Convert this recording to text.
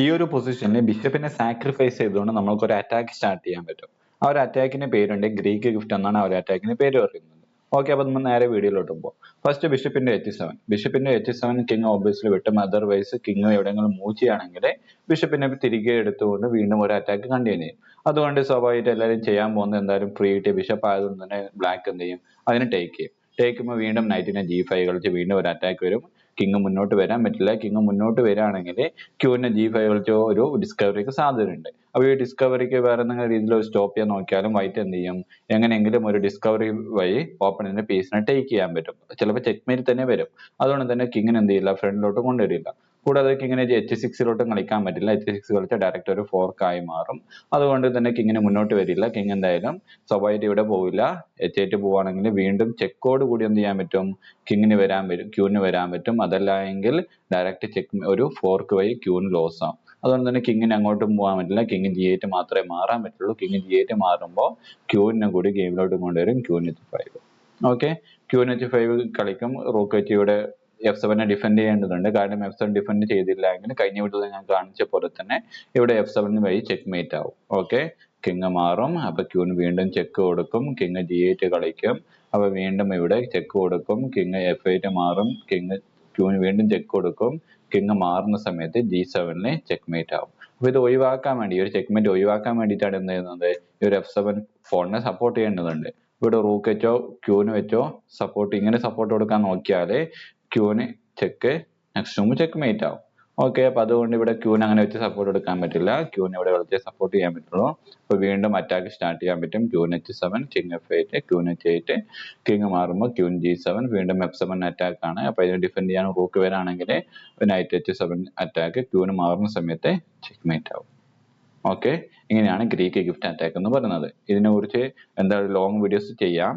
ഈ ഒരു പൊസിഷനിൽ ബിഷപ്പിനെ സാക്രിഫൈസ് ചെയ്തുകൊണ്ട് നമ്മൾക്ക് ഒരു അറ്റാക്ക് സ്റ്റാർട്ട് ചെയ്യാൻ പറ്റും. ആ ഒരു അറ്റാക്കിന് പേരുണ്ട് ഗ്രീക്ക് ഗിഫ്റ്റ് എന്നാണ് ആ ഒരു അറ്റാക്കിന് പേര് പറയുന്നത്. ഓക്കെ അപ്പൊ നമ്മൾ നേരെ വീഡിയോയിലോട്ട് പോകും ഫസ്റ്റ് ബിഷപ്പിന്റെ എച്ച് സെവൻ ബിഷപ്പിന്റെ എച്ച് സെവൻ കിങ് ഓബിയസ്ലി വിട്ടും അതർവൈസ് കിങ് എവിടെയെങ്കിലും മൂവ് ചെയ്യുകയാണെങ്കിൽ ബിഷപ്പിനെ തിരികെ എടുത്തുകൊണ്ട് വീണ്ടും ഒരു അറ്റാക്ക് കണ്ടിന്യൂ ചെയ്യും. അതുകൊണ്ട് സ്വാഭാവികമായിട്ട് എല്ലാവരും ചെയ്യാൻ പോകുന്നത് എന്തായാലും ഫ്രീ കിട്ടിയ ബിഷപ്പ് ആയതുകൊണ്ട് തന്നെ ബ്ലാക്ക് എന്ത് ചെയ്യും? അതിനെ ടേക്ക് ചെയ്യും. ടേക്ക് ചെയ്യുമ്പോൾ വീണ്ടും നൈറ്റിനെ ജി ഫൈവ് കളിച്ച് വീണ്ടും ഒരു അറ്റാക്ക് വരും. കിങ് മുന്നോട്ട് വരാൻ പറ്റില്ല. കിങ് മുന്നോട്ട് വരികയാണെങ്കിൽ ക്യൂവിനെ ജി ഫൈവ് വിളിച്ചോ ഒരു ഡിസ്കവറിക്ക് സാധ്യതയുണ്ട്. അപ്പോൾ ഈ ഡിസ്കവറിക്ക് വേറെ എന്തെങ്കിലും രീതിയിൽ ഒരു സ്റ്റോപ്പ് ചെയ്യാൻ നോക്കിയാലും വൈറ്റ് എന്ത് ചെയ്യും? എങ്ങനെയെങ്കിലും ഒരു ഡിസ്കവറി വഴി ഓപ്പണിന്റെ പീസിനെ ടേക്ക് ചെയ്യാൻ പറ്റും. ചിലപ്പോൾ ചെക്ക് ചെക്ക്മേറ്റ് തന്നെ വരും. അതുകൊണ്ട് തന്നെ കിങ്ങിന് എന്ത് ചെയ്യില്ല? ഫ്രണ്ടിലോട്ട് കൊണ്ടുവരില്ല. കൂടാതെ കിങ്ങിനെ എച്ച് സിക്സിലോട്ടും കളിക്കാൻ പറ്റില്ല. എച്ച് സിക്സ് കളിച്ച ഡയറക്റ്റ് ഒരു ഫോർക്കായി മാറും. അതുകൊണ്ട് തന്നെ കിങ്ങിന് മുന്നോട്ട് വരില്ല. കിങ് എന്തായാലും സ്വാഭാവികമായിട്ട് ഇവിടെ പോവില്ല. എച്ച് എയ്റ്റ് പോവുകയാണെങ്കിൽ വീണ്ടും ചെക്കോട് കൂടി എന്ത് ചെയ്യാൻ പറ്റും? കിങ്ങിന് വരാൻ പറ്റും ക്യൂവിന് വരാൻ പറ്റും. അതല്ല എങ്കിൽ ഡയറക്റ്റ് ചെക്ക് ഒരു ഫോർക്ക് വഴി ക്യൂവിന് ലോസ് ആവും. അതുകൊണ്ട് തന്നെ കിങ്ങിന് അങ്ങോട്ടും പോകാൻ പറ്റില്ല. കിങ് ജി എയ്റ്റ് മാത്രമേ മാറാൻ പറ്റുള്ളൂ. കിങ് ജി എയ്റ്റ് മാറുമ്പോൾ ക്യൂവിനെ കൂടി ഗെയിമിലോട്ട് കൊണ്ടുവരും. ക്യൂവിന് എച്ച് ഫൈവ് ഓക്കെ ക്യൂവിന് എച്ച് ഫൈവ് കളിക്കും റോക്ക് എച്ച് ഇവിടെ എഫ് സെവനെ ഡിഫെൻഡ് ചെയ്യേണ്ടതുണ്ട്. കാരണം എഫ് സെവൻ ഡിഫെൻഡ് ചെയ്തില്ല എങ്കിൽ കഴിഞ്ഞ വീട്ടിൽ ഞാൻ കാണിച്ച പോലെ തന്നെ ഇവിടെ എഫ് സെവൻ വഴി ചെക്ക് മേറ്റ് ആവും. ഓക്കെ കിങ് മാറും. അപ്പൊ ക്യൂന് വീണ്ടും ചെക്ക് കൊടുക്കും. കിങ് ജി എയ്റ്റ് കളിക്കും. അപ്പൊ വീണ്ടും ഇവിടെ ചെക്ക് കൊടുക്കും. കിങ് എഫ് എയ്റ്റ് മാറും. കിങ് ക്യൂന് വീണ്ടും ചെക്ക് കൊടുക്കും. കിങ് മാറുന്ന സമയത്ത് ജി സെവനിലെ ചെക്ക് മേറ്റ് ആവും. അപ്പൊ ഇത് ഒഴിവാക്കാൻ വേണ്ടി ഒരു ചെക്ക് മേറ്റ് ഒഴിവാക്കാൻ വേണ്ടിയിട്ടാണ് എന്ത് ചെയ്യുന്നത്? ഈ ഒരു എഫ് സെവൻ ഫോണിനെ സപ്പോർട്ട് ചെയ്യേണ്ടതുണ്ട്. ഇവിടെ റൂക്ക് വെച്ചോ ക്യൂന് വെച്ചോ സപ്പോർട്ട് ഇങ്ങനെ സപ്പോർട്ട് കൊടുക്കാൻ നോക്കിയാൽ ക്യൂന് check next move checkmate ആവും. ഓക്കെ അപ്പൊ അതുകൊണ്ട് ഇവിടെ ക്യൂവിന് അങ്ങനെ വെച്ച് സപ്പോർട്ട് എടുക്കാൻ പറ്റില്ല. ക്യൂവിന് ഇവിടെ വെച്ച് സപ്പോർട്ട് ചെയ്യാൻ പറ്റുള്ളൂ. അപ്പൊ വീണ്ടും അറ്റാക്ക് സ്റ്റാർട്ട് ചെയ്യാൻ പറ്റും. Queen H seven king F eight queen H eight king മാറുമ്പോൾ ക്യൂൻ ജി സെവൻ വീണ്ടും എഫ് സെവൻ അറ്റാക്ക് ആണ്. അപ്പൊ ഇതിന് ഡിഫെൻഡ് ചെയ്യാൻ റൂക്ക് വരാണെങ്കിൽ നൈറ്റ് എച്ച് സെവൻ അറ്റാക്ക് ക്യൂന് മാറുന്ന സമയത്ത് ചെക്ക് മേറ്റ് ആവും. ഓക്കെ ഇങ്ങനെയാണ് ഗ്രീക്ക് ഗിഫ്റ്റ് അറ്റാക്ക് എന്ന് പറയുന്നത്. ഇതിനെ കുറിച്ച് എന്താ ലോങ് വീഡിയോസ് ചെയ്യാം.